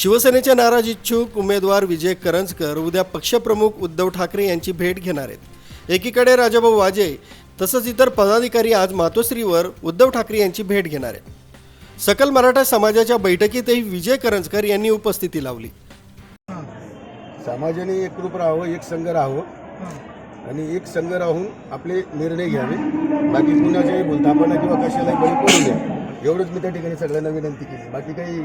शिवसेनेचे नाराज इच्छुक उमेदवार विजय करंजकर उद्या पक्षप्रमुख उद्धव ठाकरे यांची भेट घेणार आहेत. एकीकडे राजाभाऊ वाजे तसंच इतर पदाधिकारी आज मातोश्रीवर उद्धव ठाकरे यांची भेट घेणार आहेत. सकल मराठा समाजाच्या बैठकीतही विजय करंजकर यांनी उपस्थिती लावली. समाजाने एकरूप राहावं एक संघ राहावं. आणि एक संघ राहून आपले निर्णय घ्यावे. बाकी कुणाच्याही बोलतापणा किंवा कशालाही बळी पडू द्या एवढंच मी त्या ठिकाणी सगळ्यांना विनंती केली. बाकी काही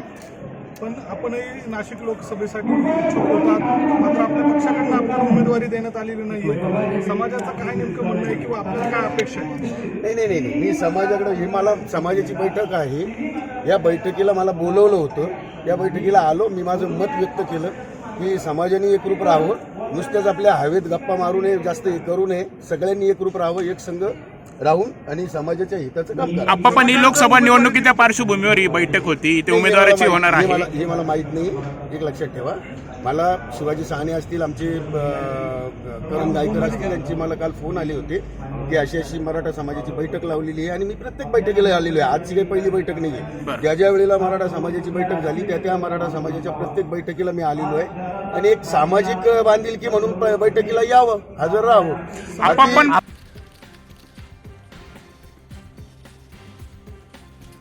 पण आपणही नाशिक लोकसभेसाठी इच्छुक होतात. मात्र आपल्या पक्षाकडनं आपल्याला उमेदवारी देण्यात आलेली नाही समाजाचं काय नेमकं म्हणणं आहे किंवा आपल्याला काय अपेक्षा आहे? नाही नाही नाही नाही. मी समाजाकडे ही मला समाजाची बैठक आहे. या बैठकीला मला बोलवलं होतं. या बैठकीला आलो. मी माझं मत व्यक्त केलं की समाजाने एकरूप राहावं. नुसत्याच आपल्या हवेत गप्पा मारू नये जास्त हे करू नये. सगळ्यांनी एकरूप राहावं. एक संघ राहून आणि समाजाच्या हिताचं काम आप्पा पण ही लोकसभा निवडणुकीच्या पार्श्वभूमीवर ही बैठक होती ते उमेदवाराची हे मला होणार माहित- हे आहे. मला हे मला माहीत नाही. एक लक्षात ठेवा. मला शिवाजी सहाणे असतील आमचे अं, करण गायकर असतील यांचे मला काल फोन आले होते की अशी अशी मराठा समाजाची बैठक लावलेली आहे आणि मी प्रत्येक बैठकीला आलेलो आहे. आजची काही पहिली बैठक नाही आहे ज्या ज्या वेळेला मराठा समाजाची बैठक झाली त्या त्या मराठा समाजाच्या प्रत्येक बैठकीला मी आलेलो आहे. आणि एक सामाजिक बांधिलकी म्हणून बैठकीला यावं हजर राहावं. आप्पा बाकी- पण